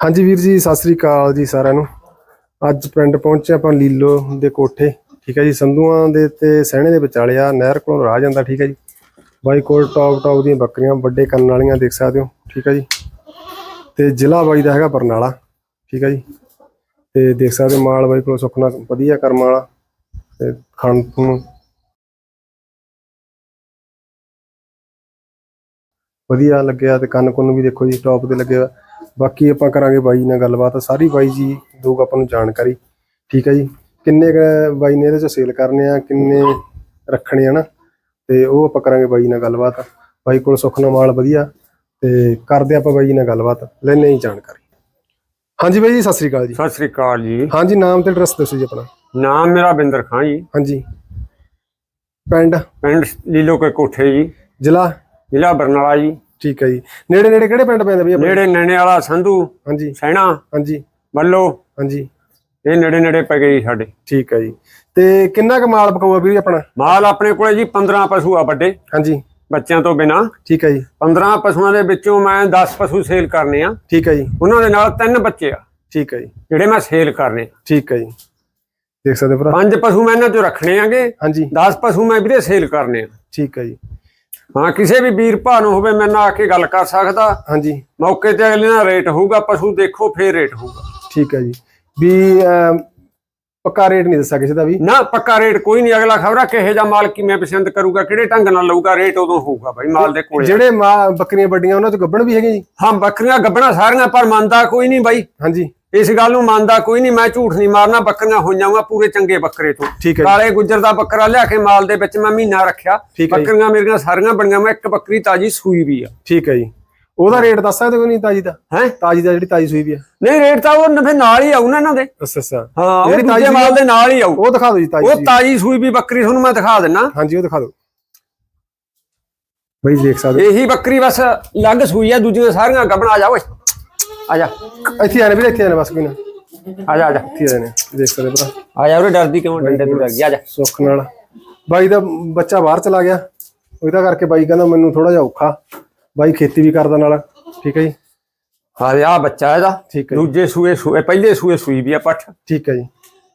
ਹਾਂਜੀ ਵੀਰ ਜੀ, ਸਤਿ ਸ੍ਰੀ ਅਕਾਲ ਜੀ ਸਾਰਿਆਂ ਨੂੰ। ਅੱਜ ਪਿੰਡ ਪਹੁੰਚੇ ਆਪਾਂ ਲੀਲੋ ਦੇ ਕੋਠੇ, ਠੀਕ ਹੈ ਜੀ, ਸੰਧੂਆਂ ਦੇ ਤੇ ਸਹਿਣੇ ਦੇ ਵਿਚਾਲੇ ਆ, ਨਹਿਰ ਕੋਲੋਂ ਰਾਹ ਜਾਂਦਾ, ਠੀਕ ਹੈ ਜੀ। ਬਾਈ ਕੋਲ ਟੌਪ ਟੌਪ ਦੀਆਂ ਬੱਕਰੀਆਂ, ਵੱਡੇ ਕੰਨ ਵਾਲੀਆਂ ਦੇਖ ਸਕਦੇ ਹੋ, ਠੀਕ ਹੈ ਜੀ। ਤੇ ਜ਼ਿਲ੍ਹਾ ਬਾਈ ਦਾ ਹੈਗਾ ਬਰਨਾਲਾ, ਠੀਕ ਹੈ ਜੀ। ਤੇ ਦੇਖ ਸਕਦੇ ਮਾਲ ਬਾਈ ਕੋਲ ਸੁੱਖਣਾ, ਵਧੀਆ ਕਰਮ ਵਾਲਾ, ਤੇ ਖਾਣ ਨੂੰ ਵਧੀਆ ਲੱਗਿਆ ਤੇ ਕੰਨ ਕੁੰਨ ਵੀ ਦੇਖੋ ਜੀ, ਟੌਪ ਲੱਗੇ ਲੱਗਿਆ ਬਾਕੀ ਆਪਾਂ ਕਰਾਂਗੇ ਬਾਈ ਨਾਲ ਗੱਲਬਾਤ ਸਾਰੀ ਬਾਈ ਜੀ ਦਊਗਾ ਆਪਾਂ ਨੂੰ ਜਾਣਕਾਰੀ। ਠੀਕ ਹੈ ਜੀ? ਕਿੰਨੇ ਬਾਈ ਨੇ ਇਹਦੇ ਚ ਸੇਲ ਕਰਨੇ ਆ ਕਿੰਨੇ ਰੱਖਣੇ ਆ ਨਾ? ਤੇ ਉਹ ਆਪਾਂ ਕਰਾਂਗੇ ਬਾਈ ਨਾਲ ਗੱਲਬਾਤ। ਬਾਈ ਕੋਲ ਸੁਖਨਾ ਮਾਲ ਵਧੀਆ ਤੇ ਕਰਦੇ ਆਪਾਂ ਬਾਈ ਜੀ ਨਾਲ ਗੱਲਬਾਤ ਲੈਣੇ ਹੀ ਜਾਣਕਾਰੀ। ਹਾਂਜੀ ਬਾਈ ਜੀ ਸਤਿ ਸ੍ਰੀ ਅਕਾਲ ਜੀ। ਸਤਿ ਸ੍ਰੀ ਅਕਾਲ ਜੀ। ਹਾਂਜੀ ਨਾਮ ਤੇ ਐਡਰੈਸ ਦੱਸੋ ਜੀ ਆਪਣਾ। ਨਾਮ ਮੇਰਾ ਬਿੰਦਰ ਖਾਂ ਜੀ। ਹਾਂਜੀ। ਪਿੰਡ? ਪਿੰਡ ਲੀਲੋ ਕੇ ਕੋਠੇ ਜੀ। ਜ਼ਿਲ੍ਹਾ? ਜ਼ਿਲ੍ਹਾ ਬਰਨਾਲਾ ਜੀ। ਠੀਕ ਹੈ ਜੀ। ਨੇੜੇ ਨੇੜੇ ਕਿਹੜੇ ਪਿੰਡ ਪੈਂਦੇ ਬਈ ਆਪਣੇ? ਨੇੜੇ ਨੈਣੇ ਵਾਲਾ ਸੰਧੂ ਹਾਂਜੀ। ਸੈਣਾ ਹਾਂਜੀ। ਮੱਲੋ। ਹਾਂਜੀ। ਇਹ ਨੇੜੇ ਨੇੜੇ ਪੈ ਗਏ ਜੀ ਸਾਡੇ। ਠੀਕ ਹੈ ਜੀ। ਤੇ ਕਿੰਨਾ ਕੁ ਮਾਲ ਪਕਾਊਗਾ ਵੀਰ ਆਪਣਾ? ਮਾਲ ਆਪਣੇ ਕੋਲੇ ਜੀ 15 ਪਸ਼ੂ ਆ ਵੱਡੇ। ਹਾਂਜੀ। ਬੱਚਿਆਂ ਤੋਂ ਬਿਨਾ। ਠੀਕ ਹੈ ਜੀ। 15 ਪਸ਼ੂਆਂ ਦੇ ਵਿੱਚੋਂ ਮੈਂ 10 ਪਸ਼ੂ ਸੇਲ ਕਰਨੇ ਆ। ਠੀਕ ਹੈ ਜੀ। ਉਹਨਾਂ ਦੇ ਨਾਲ ਤਿੰਨ ਬੱਚੇ ਆ। ਠੀਕ ਹੈ ਜੀ। ਜਿਹੜੇ ਮੈਂ ਸੇਲ ਕਰਨੇ। ਠੀਕ ਹੈ ਜੀ। ਦੇਖ ਸਕਦੇ ਭਰਾ। ਪੰਜ ਪਸ਼ੂ ਮੈਂ ਇਹਨਾਂ ਚੋਂ ਰੱਖਣੇ ਆਗੇ। ਹਾਂਜੀ। 10 ਪਸ਼ੂ ਮੈਂ ਵੀਰੇ ਸੇਲ ਕਰਨੇ ਆ। ਠੀਕ ਹੈ ਜੀ। ਹਾਂ ਕਿਸੇ ਵੀ ਵੀਰ ਭਾ ਨੂੰ ਹੋਵੇ ਮੇਰੇ ਨਾਲ ਆ ਕੇ ਗੱਲ ਕਰ ਸਕਦਾ। ਹਾਂਜੀ। ਮੌਕੇ ਤੇ ਅਗਲੇ ਨਾਲ ਰੇਟ ਹੋਊਗਾ ਪਸ਼ੂ ਦੇਖੋ ਫੇਰ ਰੇਟ ਹੋਊਗਾ। ਠੀਕ ਹੈ ਜੀ। ਵੀ ਅਮ, ਪੱਕਾ ਰੇਟ ਨਹੀਂ ਦੱਸਿਆ ਕਿਸੇ ਦਾ ਵੀ? ਨਾ ਪੱਕਾ ਰੇਟ ਕੋਈ ਨਹੀਂ ਅਗਲਾ ਖਬਰਾ ਕਿਹੇ ਜਾ ਮਾਲ ਕਿਵੇਂ ਪਸੰਦ ਕਰੂਗਾ ਕਿਹੜੇ ਢੰਗ ਨਾਲ ਲਊਗਾ ਰੇਟ ਉਦੋਂ ਹੋਊਗਾ ਭਾਈ ਮਾਲ ਦੇ ਕੋਲੇ। ਜਿਹੜੇ ਮਾਂ ਬੱਕਰੀਆਂ ਵੱਡੀਆਂ ਉਹਨਾਂ ਚ ਗੱਬਣ ਵੀ ਹੈਗੇ ਜੀ? ਹਾਂ ਬੱਕਰੀਆਂ ਗੱਬਣਾ ਸਾਰੀਆਂ ਪਰ ਮੰਨਦਾ ਕੋਈ ਨਹੀਂ ਬਾਈ। ਹਾਂਜੀ। ਇਸ ਗੱਲ ਨੂੰ ਮੰਨਦਾ ਕੋਈ ਨਹੀਂ ਮੈਂ ਝੂਠ ਨਹੀਂ ਮਾਰਨਾ ਬੱਕਰੀਆਂ ਹੋਈਆਂ ਵਾ ਪੂਰੇ ਚੰਗੇ ਬੱਕਰੇ ਤੋਂ। ਠੀਕ ਹੈ ਜੀ। ਕਾਲੇ ਗੁੱਜਰ ਦਾ ਬੱਕਰਾ ਲਿਆ ਕੇ ਮਾਲ ਦੇ ਵਿੱਚ ਮੈਂ ਮਹੀਨਾ ਰੱਖਿਆ। ਠੀਕ ਹੈ ਜੀ। ਬੱਕਰੀਆਂ ਮੇਰੀਆਂ ਸਾਰੀਆਂ ਬਣੀਆਂ ਮੈਂ ਇੱਕ ਬੱਕਰੀ ਤਾਜੀ ਸੂਈ ਵੀ ਆ। ਠੀਕ ਹੈ ਜੀ। ਉਹਦਾ ਰੇਟ ਦੱਸ ਸਕਦੇ ਕੋਈ ਨਹੀਂ ਤਾਜੀ ਦਾ? ਹੈ? ਤਾਜੀ ਦਾ ਜਿਹੜੀ ਤਾਜੀ ਸੂਈ ਵੀ ਆ। ਨਹੀਂ ਰੇਟ ਤਾਂ ਉਹ ਫਿਰ ਨਾਲ ਹੀ ਆਉ ਨਾ ਇਹਨਾਂ ਦੇ। ਅੱਛਾ ਅੱਛਾ। ਹਾਂ ਉਹ ਜਿਹੜੀ ਤਾਜ਼ੀ ਦੂਜੇ ਮਾਲ ਦੇ ਨਾਲ ਹੀ ਆਉ ਉਹ ਦਿਖਾ ਦਿਓ ਜੀ ਤਾਜੀ ਉਹ ਸੂਈ। ਤਾਜੀ ਸੂਈ ਵੀ ਬੱਕਰੀ ਤੁਹਾਨੂੰ ਮੈਂ ਦਿਖਾ ਦਿੰਨਾ। ਹਾਂਜੀ ਉਹ ਦਿਖਾ ਦਿਓ। ਬਈ ਦੇਖ ਸਕਦੇ ਹੋ। ਇਹੀ ਬੱਕਰੀ ਬਸ ਲੱਗ ਸੂਈ ਆ ਦੂਜੀਆਂ ਸਾਰੀਆਂ ਗੱਬਣਾ ਆ ਜਾ ਓਏ। ਆ ਜਾ। ਇੱਥੇ ਆਣੇ ਵੀਰੇ ਇੱਥੇ ਆਣੇ ਬਸ ਕੋਈ ਨਾ। ਆ ਜਾ ਆ ਜਾ। ਇੱਥੇ ਆਣੇ ਦੇਖ ਸਕਦੇ ਹੋ ਭਰਾ। ਆ ਜਾ ਉਰੇ ਡਰਦੀ ਕਿਉਂ? ਡੰਡੇ ਤੋਂ ਡਰ ਗਈ ਆ ਜਾ। ਸੁੱਖ ਨਾਲ। ਬਾਈ ਦਾ ਬੱਚਾ ਬਾਹਰ ਚਲਾ ਗਿਆ। ਉਹਦਾ ਕਰਕੇ ਬਾਈ ਕਹਿੰਦਾ ਮੈਨੂੰ ਥੋੜਾ ਜਿਹਾ ਔਖਾ। ਬਾਈ ਖੇਤੀ ਵੀ ਕਰਦਾ ਨਾਲ। ਠੀਕ ਹੈ ਜੀ? ਹਾਂ ਆ ਬੱਚਾ ਇਹਦਾ। ਠੀਕ ਹੈ ਜੀ, ਦੂਜੇ ਸੂਏ ਸੂਏ ਪਹਿਲੇ ਸੂਏ ਸੂਈ ਵੀ ਆ ਪੱਠ। ਠੀਕ ਹੈ ਜੀ।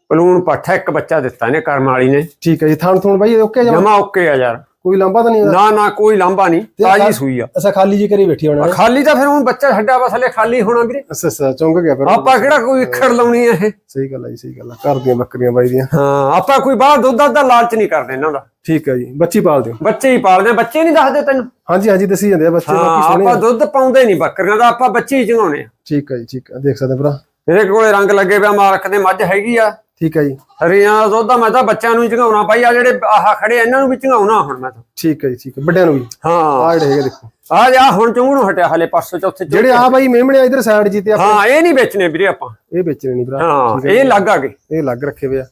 ਪਲੂਣ ਪੱਠ ਇੱਕ ਬੱਚਾ ਦਿੱਤਾ ਇਹਨੇ ਕਰਮ ਵਾਲੀ ਨੇ। ਠੀਕ ਹੈ ਜੀ। ਥਾਣ ਥੂਣ ਬਾਈ ਓਕੇ ਜਮਾ ਜਮਾ ਓਕੇ ਆ ਯਾਰ। ਕੋਈ ਲੰਬਾ ਤਾਂ ਨਹੀਂ ਨਾ ਨਾ ਕੋਈ ਲਾਂਭਾ ਨਹੀਂ। ਤਾਜੀ ਸੂਈ ਆ। ਅੱਛਾ ਖਾਲੀ ਜੀ ਕਰੀ ਬੈਠੀ ਹੋਣਾ ਖਾਲੀ ਤਾਂ ਫਿਰ ਹੁਣ ਬੱਚਾ ਛੱਡਿਆ ਬਸ ਹਲੇ ਖਾਲੀ ਹੋਣਾ ਵੀਰੇ। ਅੱਛਾ ਅੱਛਾ ਚੁੰਗ ਗਿਆ ਫਿਰ। ਆਪਾਂ ਕਿਹੜਾ ਕੋਈ ਖੜ ਲਾਉਣੀ ਆ ਇਹ? ਸਹੀ ਗੱਲ ਹੈ ਜੀ ਸਹੀ ਗੱਲ ਹੈ ਘਰ ਦੀਆਂ ਬੱਕਰੀਆਂ ਬਾਈ ਦੀਆਂ ਹਾਂ ਆਪਾਂ ਕੋਈ ਬਾਹਰ ਦੁੱਧ ਦਾ ਲਾਲਚ ਨਹੀਂ ਕਰਦੇ ਇਹਨਾਂ ਦਾ। ਠੀਕ ਹੈ ਜੀ ਬੱਚੀ ਪਾਲ ਦਿਓ ਬੱਚੇ ਹੀ ਪਾਲਦੇ ਆ, ਬੱਚੇ ਨਹੀਂ ਦੱਸਦੇ ਤੈਨੂੰ। ਹਾਂਜੀ ਹਾਂਜੀ ਦੱਸੀ ਜਾਂਦੇ ਆ ਬੱਚੇ ਹਾਂ ਬਾਕੀ ਸੋਹਣੇ ਆਪਾਂ ਆ। ਦੁੱਧ ਪਾਉਂਦੇ ਨਹੀਂ ਬੱਕਰੀਆਂ ਦਾ ਆਪਾਂ ਬੱਚੇ ਹੀ ਚੰਗਾਉਣੇ ਆ। ਠੀਕ ਹੈ ਜੀ ਠੀਕ ਹੈ ਦੇਖ ਸਕਦੇ ਭਰਾ। ਇਹਦੇ ਕੋਲੇ ਰੰਗ ਲੱਗੇ ਪਿਆ ਮਾਲਕ ਦੇ ਮੱਝ ਹੈਗੀ ਆ। ਠੀਕ ਹੈ ਜੀ। ਹਰੀਆਂ ਦਾ ਦੁੱਧ ਆ, ਮੈਂ ਤਾਂ ਬੱਚਿਆਂ ਨੂੰ ਹੀ ਚੰਗਾਉਣਾ ਭਾਈ ਆ ਜਿਹੜੇ ਆਹ ਖੜੇ ਆ, ਇਹਨਾਂ ਨੂੰ ਵੀ ਚੰਗਾਉਣਾ ਹੁਣ ਮੈਂ ਤਾਂ। ਠੀਕ ਹੈ ਜੀ ਠੀਕ ਹੈ। ਵੱਡਿਆਂ ਨੂੰ ਵੀ। ਹਾਂ। ਆਹ ਜਿਹੜੇ ਹੈਗੇ ਦੇਖੋ। ਆ ਜਾ ਹੁਣ ਚੁੰਗਣੋਂ ਹਟਿਆ ਹਲੇ ਪਾਸੋਂ ਚੌਥੇ। ਜਿਹੜੇ ਆ ਬਾਈ ਮੇਮਣੇ ਆ ਇਧਰ ਸਾਈਡ ਜੀ ਤੇ ਆਪਾਂ ਹਾਂ ਇਹ ਨਹੀਂ ਵੇਚਣੇ ਵੀਰੇ ਆਪਾਂ। ਇਹ ਵੇਚਣੇ ਨਹੀਂ ਭਰਾ। ਹਾਂ ਇਹ ਲੱਗ ਆ ਗਏ। ਇਹ ਲੱਗ ਰੱਖੇ ਹੋਏ ਆ।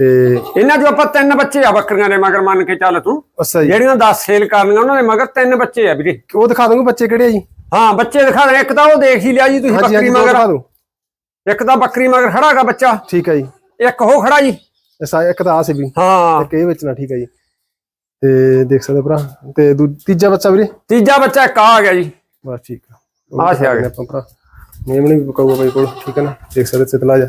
ਤੇ ਇਹਨਾਂ ਚੋਂ ਆਪਾਂ ਤਿੰਨ ਬੱਚੇ ਆ ਬੱਕਰੀਆਂ ਦੇ ਮਗਰ ਮੰਨ ਕੇ ਚੱਲ ਤੂੰ। ਅੱਛਾ ਜੀ। ਜਿਹੜੀਆਂ 10 ਸੇਲ ਕਰਨੀਆਂ ਉਹਨਾਂ ਦੇ ਮਗਰ ਤਿੰਨ ਬੱਚੇ ਆ ਵੀਰੇ। ਉਹ ਦਿਖਾ ਦੂੰਗਾ ਬੱਚੇ ਕਿਹੜੇ ਆ ਜੀ। ਹਾਂ ਬੱਚੇ ਦਿਖਾ ਦੇ। ਇੱਕ ਤਾਂ ਉਹ ਦੇਖ ਹੀ ਲਿਆ ਜੀ ਤੁਸੀਂ ਹਾਂਜੀ ਬੱਕਰੀ ਹਾਂਜੀ ਮਗਰ। ਦਿਖਾ ਦਿਓ ਇੱਕ ਤਾਂ ਬੱਕਰੀ ਮਗਰ ਖੜਾਗਾ ਬੱਚਾ। ਠੀਕ ਹੈ ਜੀ। ਇੱਕ ਉਹ ਖੜਾ ਜੀ। ਅਸਾ ਇੱਕ ਤਾਂ ਆ ਸੀ ਵੀ। ਹਾਂ। ਇੱਕ ਇਹ ਵੇਚਣਾ ਠੀਕ ਹੈ ਜੀ। ਤੇ ਦੇਖ ਸਕਦੇ ਹੋ ਭਰਾ। ਤੇ ਦੂ- ਤੀਜਾ ਬੱਚਾ ਵੀਰੇ? ਤੀਜਾ ਬੱਚਾ ਇੱਕ ਆ ਗਿਆ ਜੀ। ਬਸ ਠੀਕ ਆ। ਉਹ ਆਹ ਦਿਖਾ ਸੀ ਆ ਦਿੰਦੇ ਆਪਾਂ ਭਰਾ। ਮੇਮਣੇ ਵੀ ਪਕਾਊਗਾ ਬਾਈ ਕੋਲ ਠੀਕ ਹੈ ਨਾ? ਦੇਖ ਸਕਦੇ ਸਿਤਲਾ ਜਾ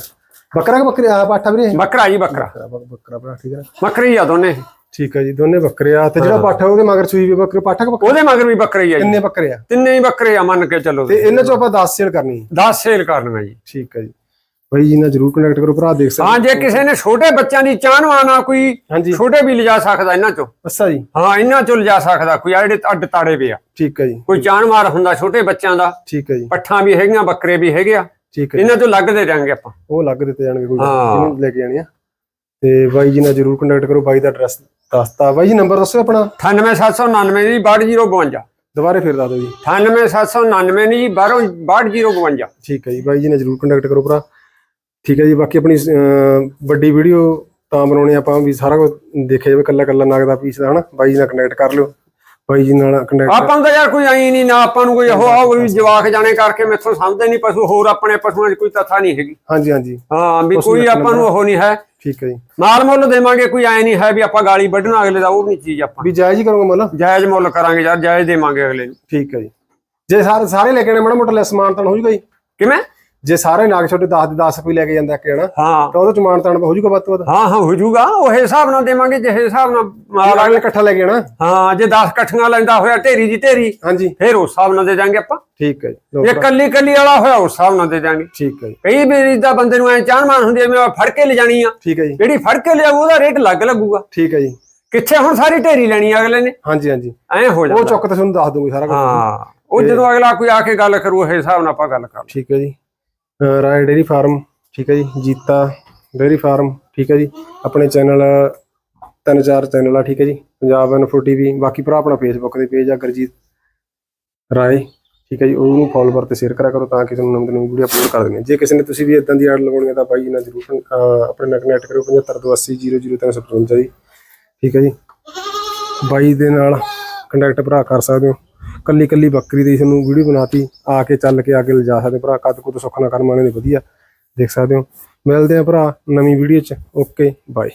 ਬੱਕਰਾ ਕਿ ਬੱਕਰੀ? ਆ ਪਾਠਾ ਵੀਰੇ? ਬੱਕਰਾ ਜੀ ਬੱਕਰਾ। ਬੱਕਰਾ ਬੱਕਰਾ ਭਰਾ ਠੀਕ ਹੈ ਨਾ? ਬੱਕਰੀ ਆ ਦੋਨੇ। ਠੀਕ ਹੈ ਜੀ ਦੋਨੇ ਬੱਕਰੇ ਆ। ਤੇ ਜਿਹੜਾ ਪਾਠਾ ਉਹਦੇ ਮਗਰ ਸੂਈ ਵੀ ਬੱਕਰੇ ਪਾਠਾ ਕਿ ਬੱਕਰਾ? ਉਹਦੇ ਮਗਰ ਵੀ ਬੱਕਰੀ ਆ ਜੀ। ਕਿੰਨੇ ਬੱਕਰੇ ਆ। ਤਿੰਨੇ ਹੀ ਬੱਕਰੇ ਆ ਮੰਨ ਕੇ ਚੱਲੋ ਤੇ ਇਹਨਾਂ ਚੋਂ ਆਪਾਂ 10 ਸੇਲ ਕਰਨੀ ਹੈ। 10 ਸੇਲ ਕਰਨੀਆਂ ਜੀ। ਠੀਕ ਹੈ ਜੀ। ਬਾਈ ਜੀ ਨਾਲ ਜਰੂਰ ਕਨੈਕਟ ਕਰੋ ਭਰਾ ਦੇਖ ਸਕਦੇ ਹਾਂ ਜੇ ਕਿਸੇ ਨੇ ਛੋਟੇ ਬੱਚਿਆਂ ਦੀ ਚਾਹਨਵਾਨ ਆ ਕੋਈ ਹਾਂਜੀ। ਛੋਟੇ ਵੀ ਲਿਜਾ ਸਕਦਾ ਇਹਨਾਂ ਚੋਂ। ਅੱਛਾ ਜੀ। ਹਾਂ ਇਹਨਾਂ ਚੋਂ ਲਿਜਾ ਸਕਦਾ ਕੋਈ ਆ ਜਿਹੜੇ ਅੱਡ ਤਾੜੇ ਵੀ ਆ। ਠੀਕ ਹੈ ਜੀ। ਕੋਈ ਚਾਹਨਵਾਰ ਹੁੰਦਾ ਛੋਟੇ ਬੱਚਿਆਂ ਦਾ ਠੀਕ ਹੈ ਜੀ। ਪੱਠਾਂ ਵੀ ਹੈਗੀਆਂ ਬੱਕਰੇ ਵੀ ਹੈਗੇ ਆ। ਠੀਕ ਹੈ ਜੀ। ਇਹਨਾਂ ਚੋਂ ਲੱਗ ਦੇ ਦਿਆਂਗੇ ਆਪਾਂ। ਉਹ ਲੱਗ ਦਿੱਤੇ ਜਾਣਗੇ ਕੋਈ ਗੱਲ। ਜਿਹਨੂੰ ਲੈ ਕੇ ਜਾਣੀ ਆ। ਤੇ ਬਾਈ ਜੀ ਨਾਲ ਜਰੂਰ ਕੰਟੈਕਟ ਕਰੋ ਬਾਈ ਦਾ ਐਡਰੈਸ ਦੱਸਤਾ। ਬਾਈ ਜੀ ਨੰਬਰ ਦੱਸੋ ਆਪਣਾ। 98799 ਜੀ 62052 ਦੁਬਾਰੇ ਫਿਰ ਦੱਸ ਦਿਓ ਜੀ। 98799 ਜੀ 62052 ਠੀਕ ਹੈ ਜੀ ਬਾਈ ਜੀ ਨਾਲ ਜਰੂਰ ਕੰਟੈਕਟ ਕਰੋ ਭਰਾ। ਠੀਕ ਹੈ ਜੀ ਬਾਕੀ ਆਪਣੀ ਅਹ, ਵੱਡੀ ਵੀਡੀਓ ਤਾਂ ਬਣਾਉਣੀ ਆਪਾਂ ਵੀ ਸਾਰਾ ਕੁਝ ਦੇਖਿਆ ਜਾਵੇ ਕੱਲਾ ਕੱਲਾ ਨਗ ਦਾ ਪੀਸ ਦਾ ਹਨਾ ਬਾਈ ਜੀ ਨਾਲ ਕੰਟੈਕਟ ਕਰ ਲਿਓ ਬਾਈ ਜੀ ਨਾਲ ਕੰਟੈਕਟ ਆਪਾਂ ਨੂੰ ਤਾਂ ਯਾਰ ਕੋਈ ਆਈ ਨਹੀਂ ਨਾ ਆਪਾਂ ਨੂੰ ਕੋਈ ਉਹ ਆ ਕੋਈ ਜਵਾਕ ਜਾਣੇ ਕਰਕੇ ਮੈਥੋਂ ਸਮਝਦੇ ਨਹੀਂ ਪਸ਼ੂ ਹੋਰ ਆਪਣੇ ਪਸ਼ੂਆਂ 'ਚ ਕੋਈ ਤਥਾ ਨਹੀਂ ਹੈਗੀ। ਹਾਂਜੀ ਹਾਂਜੀ। ਹਾਂ ਵੀ ਕੋਈ ਆਪਾਂ ਨੂੰ ਉਹ ਨਹੀਂ ਹੈ। ਠੀਕ ਹੈ ਜੀ। ਮਾਲ ਮੁੱਲ ਦੇਵਾਂਗੇ ਕੋਈ ਐ ਨਹੀਂ ਹੈ ਵੀ ਆਪਾਂ ਗਾਲੀ ਵੱਢਣਾ ਅਗਲੇ ਦਾ ਉਹ ਨਹੀਂ ਚੀਜ਼ ਆਪਾਂ। ਵੀ ਜਾਇਜ਼ ਹੀ ਕਰੋਗੇ ਮੁੱਲ? ਜਾਇਜ਼ ਮੁੱਲ ਕਰਾਂਗੇ ਯਾਰ ਜਾਇਜ਼ ਦੇਵਾਂਗੇ ਅਗਲੇ ਨੂੰ। ਠੀਕ ਹੈ ਜੀ। ਜੇ ਸਾਰੇ ਸਾਰੇ ਲੈ ਕੇ ਆਣੇ ਮਾੜਾ ਮੋਟਾ ਲੈਸ ਸਮਾਨ ਤਾਂ ਹੋ ਜੂਗਾ ਜੀ। ਕਿਵੇਂ? ਜੇ ਸਾਰੇ ਨਾਗ ਛੋਟੇ 10 ਦੇ 10 ਕੋਈ ਲੈ ਕੇ ਜਾਂਦਾ ਇੱਕ ਜਣਾ ਹਾਂ। ਤਾਂ ਉਹਦੇ ਚ ਮਾਨ ਤਾਨ ਹੋ ਜਾਊਗਾ ਵੱਧ ਤੋਂ ਵੱਧ? ਹਾਂ ਹਾਂ ਹੋ ਜਾਊਗਾ ਉਹ ਹਿਸਾਬ ਨਾਲ ਦੇਵਾਂਗੇ ਜੇ ਹਿਸਾਬ ਨਾਲ ਮਾਲ ਅਗਲੇ ਇਕੱਠਾ ਲੈ ਕੇ ਜਾਣਾ। ਹਾਂ ਜੇ 10 ਇਕੱਠੀਆਂ ਲੈਂਦਾ ਹੋਇਆ ਢੇਰੀ ਦੀ ਢੇਰੀ ਹਾਂਜੀ। ਫਿਰ ਉਸ ਹਿਸਾਬ ਨਾਲ ਦੇ ਦਾਂਗੇ ਆਪਾਂ। ਠੀਕ ਹੈ ਜੀ ਕੱਲੀ ਕੱਲੀ ਵਾਲਾ ਹੋਇਆ ਉਸ ਹਿਸਾਬ ਨਾਲ ਦੇ ਦਾਂਗੇ। ਠੀਕ ਹੈ ਜੀ। ਕਈ ਵਾਰੀ ਤਾਂ ਬੰਦੇ ਨੂੰ ਐ ਚਾਹਮਾਨ ਹੁੰਦੀ ਐ ਮੈਂ ਫੜ ਕੇ ਲਿਜਾਣੀ ਆ। ਠੀਕ ਹੈ ਜੀ। ਜਿਹੜੀ ਫੜ ਕੇ ਲਿਆਊ ਉਹਦਾ ਰੇਟ ਲੱਗ ਲੱਗੂਗਾ। ਠੀਕ ਹੈ ਜੀ। ਕਿੱਥੇ ਹੁਣ ਸਾਰੀ ਢੇਰੀ ਲੈਣੀ ਆ ਅਗਲੇ ਨੇ? ਹਾਂਜੀ ਹਾਂਜੀ। ਐ ਹੋ ਉਹ ਜਾਂਦਾ ਚੁੱਕ ਤੇ ਤੁਹਾਨੂੰ ਦੱਸ ਦੂੰਗੀ ਸਾਰਾ ਕੁਝ ਹਾਂ ਉਹ ਜਦੋਂ ਅਗਲਾ ਕੋਈ ਆ ਕੇ ਗੱਲ ਕਰੂ ਇਹ ਹਿਸਾਬ ਨਾਲ ਆਪਾਂ ਗੱਲ ਕਰ ਠੀਕ ਹੈ ਜੀ। ਰਾਏ ਡੇਰੀ ਫਾਰਮ, ਠੀਕ ਹੈ ਜੀ, ਜੀਤਾ ਡੇਰੀ ਫਾਰਮ, ਠੀਕ ਹੈ ਜੀ, ਆਪਣੇ ਚੈਨਲ, ਤਿੰਨ ਚਾਰ ਚੈਨਲ ਆ, ਠੀਕ ਹੈ ਜੀ, ਪੰਜਾਬ ਇਨਫੋ ਟੀਵੀ ਬਾਕੀ ਭਰਾ ਆਪਣਾ ਫੇਸਬੁੱਕ ਦੇ ਪੇਜ ਆ, ਗੁਰਜੀਤ ਰਾਏ, ਠੀਕ ਹੈ ਜੀ, ਉਹਨੂੰ ਫੋਲੋਵਰ ਤੇ ਸ਼ੇਅਰ ਕਰਿਆ ਕਰੋ ਤਾਂ ਕਿ ਤੁਹਾਨੂੰ ਨਵੀਂ ਨਵੀਂ ਵੀਡੀਓ ਅਪਲੋਡ ਕਰ ਦਿੰਦੇ ਜੇ ਕਿਸੇ ਨੇ ਤੁਸੀਂ ਵੀ ਇਦਾਂ ਦੀ ਐਡ ਲਗਾਉਣੀ ਹੈ ਤਾਂ ਬਾਈ ਜੀ ਨਾਲ ਜ਼ਰੂਰ ਆਪਣੇ ਨਾਲ ਕਨੈਕਟ ਕਰੋ 7528000355 ਜੀ, ਠੀਕ ਹੈ ਜੀ। ਬਾਈ ਦੇ ਨਾਲ ਕੰਟੈਕਟ ਭਰਾ ਕਰ ਸਕਦੇ ਹੋ। ਕੱਲੀ ਕੱਲੀ ਬੱਕਰੀ ਦੀ ਤੁਹਾਨੂੰ ਵੀਡੀਓ ਬਣਾਤੀ, ਆ ਕੇ ਚੱਲ ਕੇ ਅੱਗੇ ਲਿਜਾ ਸਕਦੇ ਹੋ। ਭਰਾ, ਕੱਦ ਕੁੱਦ ਸੁੱਖ ਨਾ ਕਰਮਾਣੇ ਨੇ ਵਧੀਆ, ਦੇਖ ਸਕਦੇ ਹੋ। ਮਿਲਦੇ ਆ ਭਰਾ ਨਵੀਂ ਵੀਡੀਓ ਚ। Okay bye